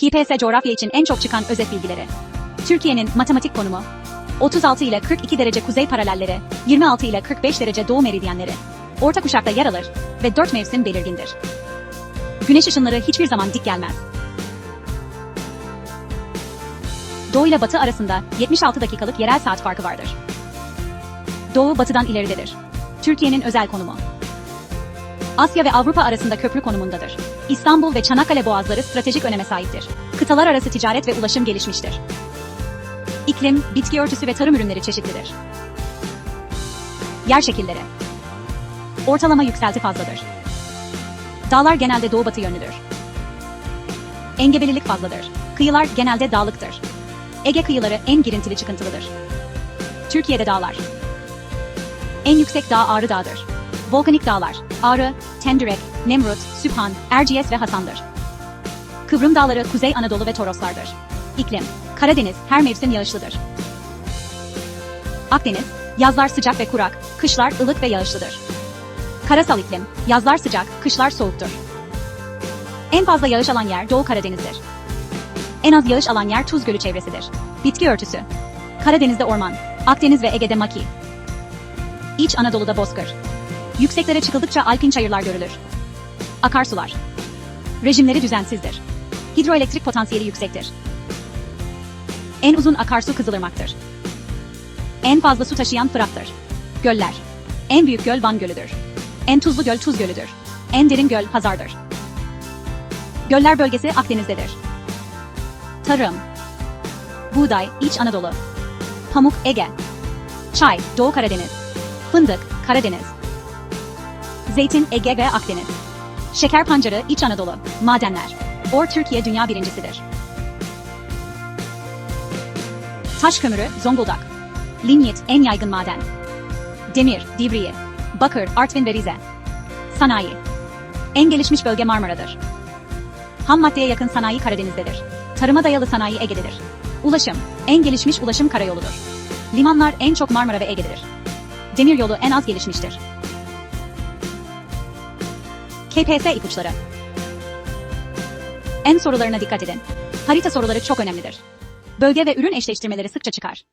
KPSS coğrafya için en çok çıkan özet bilgileri. Türkiye'nin matematik konumu. 36 ile 42 derece kuzey paralelleri, 26 ile 45 derece doğu meridyenleri. Orta kuşakta yer alır ve 4 mevsim belirgindir. Güneş ışınları hiçbir zaman dik gelmez. Doğu ile batı arasında 76 dakikalık yerel saat farkı vardır. Doğu batıdan ileridedir. Türkiye'nin özel konumu. Asya ve Avrupa arasında köprü konumundadır. İstanbul ve Çanakkale boğazları stratejik öneme sahiptir. Kıtalar arası ticaret ve ulaşım gelişmiştir. İklim, bitki örtüsü ve tarım ürünleri çeşitlidir. Yer şekilleri. Ortalama yükselti fazladır. Dağlar genelde doğu batı yönlüdür. Engebelilik fazladır. Kıyılar genelde dağlıktır. Ege kıyıları en girintili çıkıntılıdır. Türkiye'de dağlar. En yüksek dağ Ağrı Dağı'dır. Volkanik dağlar, Ağrı, Tendirek, Nemrut, Sübhan, Erciyes ve Hasan'dır. Kıvrım Dağları Kuzey Anadolu ve Toroslardır. İklim, Karadeniz her mevsim yağışlıdır. Akdeniz, yazlar sıcak ve kurak, kışlar ılık ve yağışlıdır. Karasal iklim, yazlar sıcak, kışlar soğuktur. En fazla yağış alan yer Doğu Karadeniz'dir. En az yağış alan yer Tuz Gölü çevresidir. Bitki örtüsü. Karadeniz'de orman, Akdeniz ve Ege'de maki. İç Anadolu'da bozkır. Yükseklere çıkıldıkça alpin çayırlar görülür. Akarsular. Rejimleri düzensizdir. Hidroelektrik potansiyeli yüksektir. En uzun akarsu Kızılırmak'tır. En fazla su taşıyan Fırat'tır. Göller. En büyük göl Van Gölü'dür. En tuzlu göl Tuz Gölü'dür. En derin göl Hazar'dır. Göller bölgesi Akdeniz'dedir. Tarım. Buğday, İç Anadolu. Pamuk, Ege. Çay, Doğu Karadeniz. Fındık, Karadeniz. Zeytin, Ege ve Akdeniz. Şeker pancarı, İç Anadolu. Madenler. Or Türkiye dünya birincisidir. Taş kömürü, Zonguldak. Linyit, en yaygın maden. Demir, Divriği. Bakır, Artvin ve Rize. Sanayi. En gelişmiş bölge Marmara'dır. Ham maddeye yakın sanayi Karadeniz'dedir. Tarıma dayalı sanayi Ege'dedir. Ulaşım, en gelişmiş ulaşım karayoludur. Limanlar en çok Marmara ve Ege'dedir. Demiryolu en az gelişmiştir. KPSS ipuçları. En sorularına dikkat edin. Harita soruları çok önemlidir. Bölge ve ürün eşleştirmeleri sıkça çıkar.